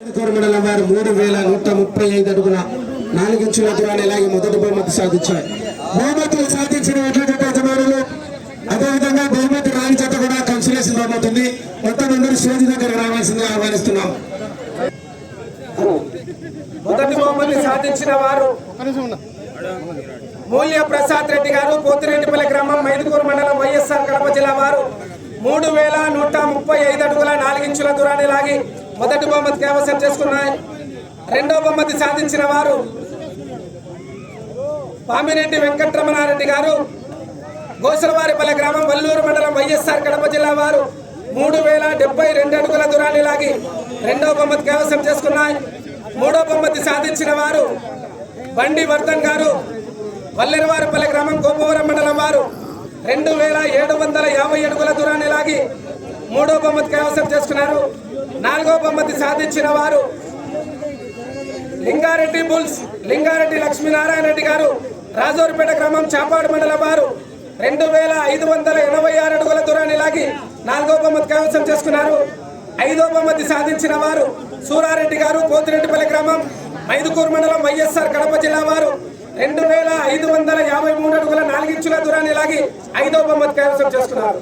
కోరు మండలం వారు మూడు వేల నూట ముప్పై ఐదు అడుగుల నాలుగించుల దూరాన్ని ఇలాగే మొదటి బహుమతి సాధించారు. బహుమతులు సాధించిన ఎడ్ల యజమానులు అదేవిధంగా బహుమతి రాని చేత కూడా కన్సలేషన్ బహుమతి ఉంది మొత్తం అందరూ స్టేజ్ దగ్గర రావాల్సిందిగా ఆహ్వానిస్తున్నాం. మొదటి బహుమతి సాధించిన వారు మూల్య ప్రసాద్ రెడ్డి గారు పోతిరెడ్డిపల్లి గ్రామం మైదుకూరు మండలం వైఎస్ఆర్ కడప జిల్లా వారు మూడు వేల నూట ముప్పై ఐదు అడుగుల నాలుగించుల దూరాన్ని లాగి మొదటి బహుమతి కైవసం చేసుకున్నాయి. రెండో బహుమతి సాధించిన వారు పామిరెడ్డి వెంకటరమణారెడ్డి గారు. గోసలవారిపల్లి గ్రామం వల్లూరు మండలం వైఎస్ఆర్ కడప జిల్లా వారు. మూడు వేల డెబ్బై రెండు అడుగుల దూరాన్ని లాగి రెండో బొమ్మతి కైవసం చేసుకున్నాయి. మూడో బొమ్మతి సాధించిన వారు బండి వర్ధన్ గారు. వల్లెరవారిపల్లె గ్రామం గోపవరం మండలం వారు. రెండు వేల ఏడు వందల యాభై అడుగుల దూరాన్ని లాగి మూడో బొమ్మతి కైవసం చేసుకున్నారు. నాలుగో బహుమతి సాధించిన వారు లింగారెడ్డి బుల్స్ లింగారెడ్డి లక్ష్మీనారాయణ రెడ్డి గారు రాజోరిపేట గ్రామం చాపాడు మండలం వారు రెండు వేల ఐదు వందల ఎనభై ఆరు అడుగుల దూరాన్ని లాగి నాలుగో బహుమతి కైవసం చేసుకున్నారు. ఐదో బహుమతి సాధించిన వారు సూరారెడ్డి గారు పోతిరెడ్డిపల్లి గ్రామం మైదుకూరు మండలం వైఎస్ఆర్ కడప జిల్లా వారు రెండు వేల ఐదు వందల యాభై మూడు అడుగుల నాలుగించుల దూరాన్ని లాగి ఐదో బహుమతి కైవసం చేసుకున్నారు.